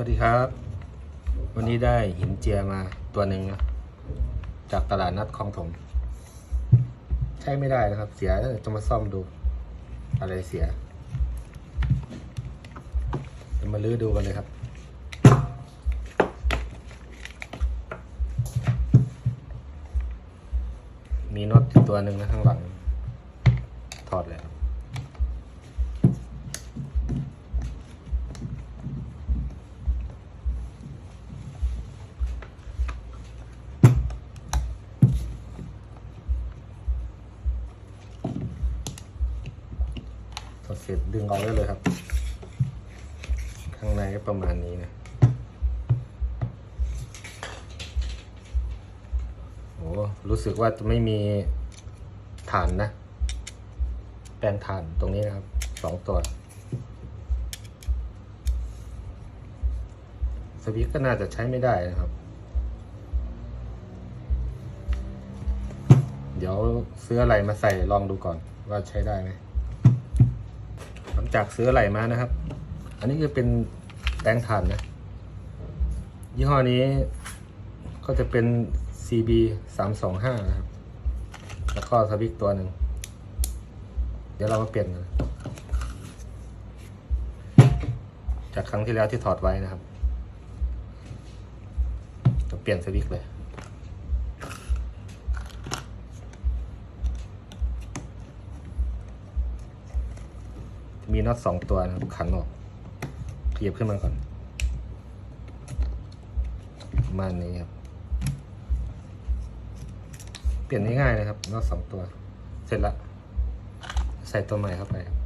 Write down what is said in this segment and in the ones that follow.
วัสดีครับ วันนี้ได้หินเจียมาตัวหนึ่งนะจากตลาดนัดคลองถม ใช้ไม่ได้นะครับ เสียจะมาซ่อมดู อะไรเสียจะมาลื้อดูกันเลยครับ มีน็อตตัวหนึ่งนะข้างหลัง ร็จดึงออกได้เลยครับ ข้างในก็ประมาณนี้นะโอ้รู้สึกว่าจะไม่มีฐานนะ แปลงฐานตรงนี้นะครับสองตัวสวิตก็น่าจะใช้ไม่ได้นะครับ เดี๋ยวซื้ออะไรมาใส่ลองดูก่อนว่าใช้ได้ไหม จากซื้ออะไรมานะครับ อันนี้คือเป็นแปลงถ่านนะ ยี่ห้อนี้ก็จะเป็น CB 325นะครับ แล้วก็สวิตช์ตัวหนึ่ง เดี๋ยวเรามาเปลี่ยนกัน จากครั้งที่แล้วที่ถอดไว้นะครับ จะเปลี่ยนสวิตช์เลย มีน็อตสองตัวนะครับขันออกขยับขึ้นมาก่อนประมาณนี้ครับ เปลี่ยนง่ายๆนะครับน็อตสองตัว เสร็จละ ใส่ตัวใหม่เข้าไปครับ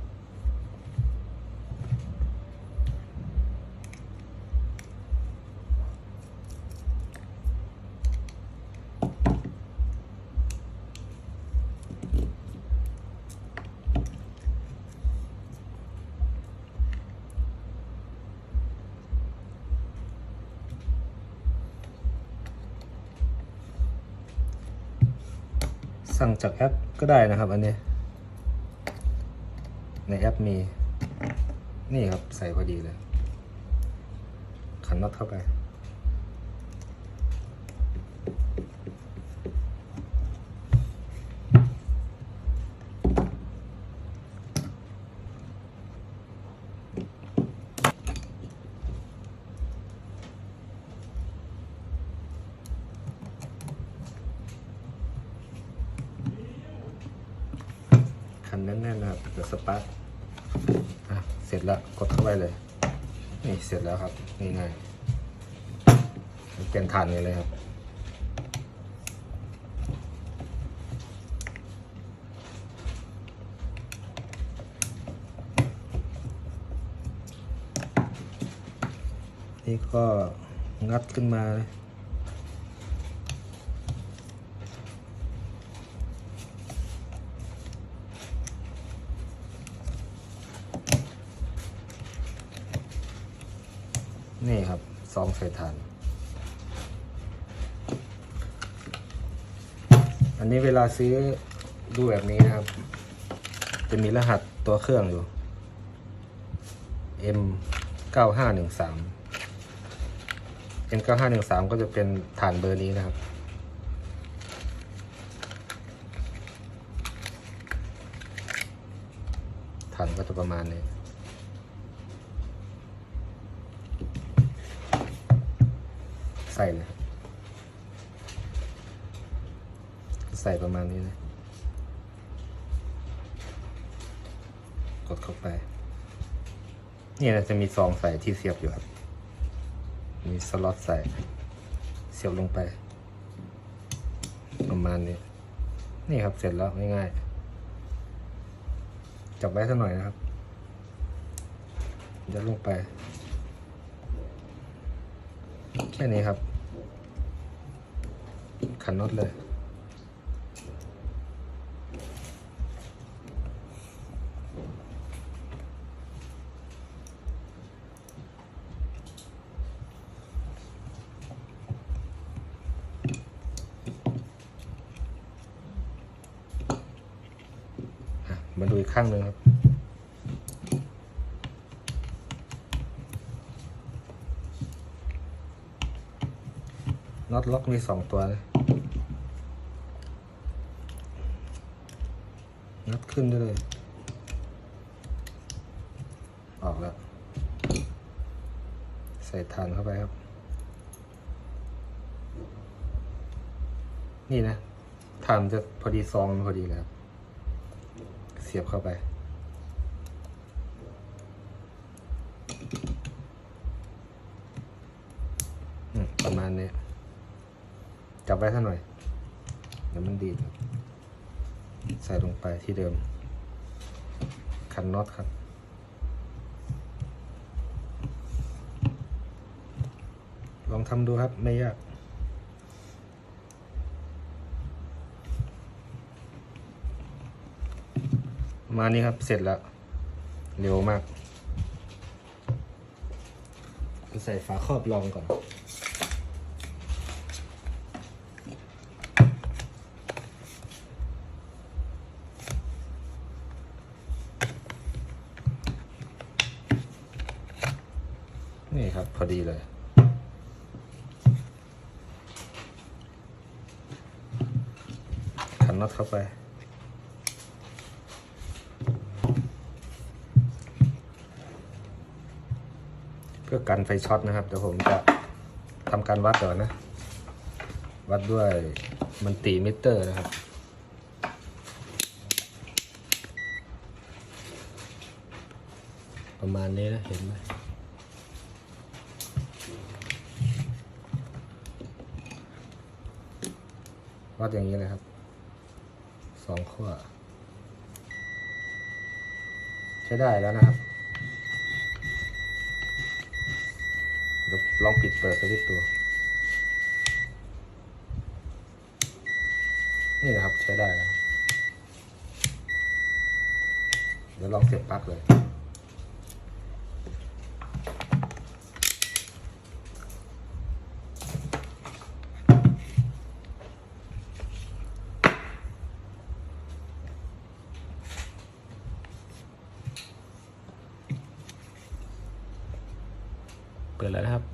สั่งจากแอปก็ได้นะครับ อันนี้ ในแอปมี นี่ครับใส่พอดีเลย ขันน็อตเข้าไป คันแน่นๆนะครับเดี๋ยวสปาร์คอะเสร็จแล้วกดเข้าไปเลย นี่เสร็จแล้วครับง่ายๆเปลี่ยนฐานเลยครับนี่ก็งัดขึ้นมาเลย นี่ครับซองใส่ถ่าน อันนี้เวลาซื้อดูแบบนี้นะครับ จะมีรหัสตัวเครื่องอยู่ M 9 5 1 3 M 9 5 1 3ก็จะเป็นฐานเบอร์นี้นะครับ ฐานก็จะประมาณนี้ ส่เลยครับ ใส่ประมาณนี้เลยกดเข้าไป นี่นะจะมีซองใส่ที่เสียบอยู่ครับ มีสล็อตใส่ เสียบลงไป ประมาณนี้ นี่ครับเสร็จแล้วง่ายๆ จับไว้สักหน่อยนะครับยัดลงไป แค่นี้ครับ ขันน็อตเลย มาดูอีกข้างหนึ่งครับน็อตล็อกมีสองตัวเลย น็อตขึ้นได้เลย ออกแล้ว ใส่ฐานเข้าไปครับ นี่นะฐานจะพอดีซองมันพอดีเลยครับเสียบเข้าไป ประมาณนี้ จับไว้ท่าหน่อย เดี๋ยวมันดีดครับ ใส่ลงไปที่เดิม คันน็อตครับ ลองทำดูครับไม่ยากมานี้ครับเสร็จแล้ว เร็วมาก ใส่ฝาครอบรองก่อน นี่ครับ พ อดีเลย ขันน็อตเข้าไป เพื่อกันไฟช็อตนะครับ เดี๋ยวผมจะทำการวัดก่อนนะ วัดด้วยมันตีมิเตอร์นะครับประมาณนี้นะเห็นไหม วัดอย่างนี้เลยครับสองขั้วใช้ได้แล้วนะครับลองปิดเปิดสวิตช์ดูนี่นะครับใช้ได้แล้วเดี๋ยวลองเสียบปลั๊กเลย แล้วนะครับ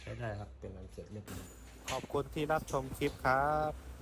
ใช้ได้ครับเป็นอันเสร็จเรียบร้อย ขอบคุณที่รับชมคลิปครับ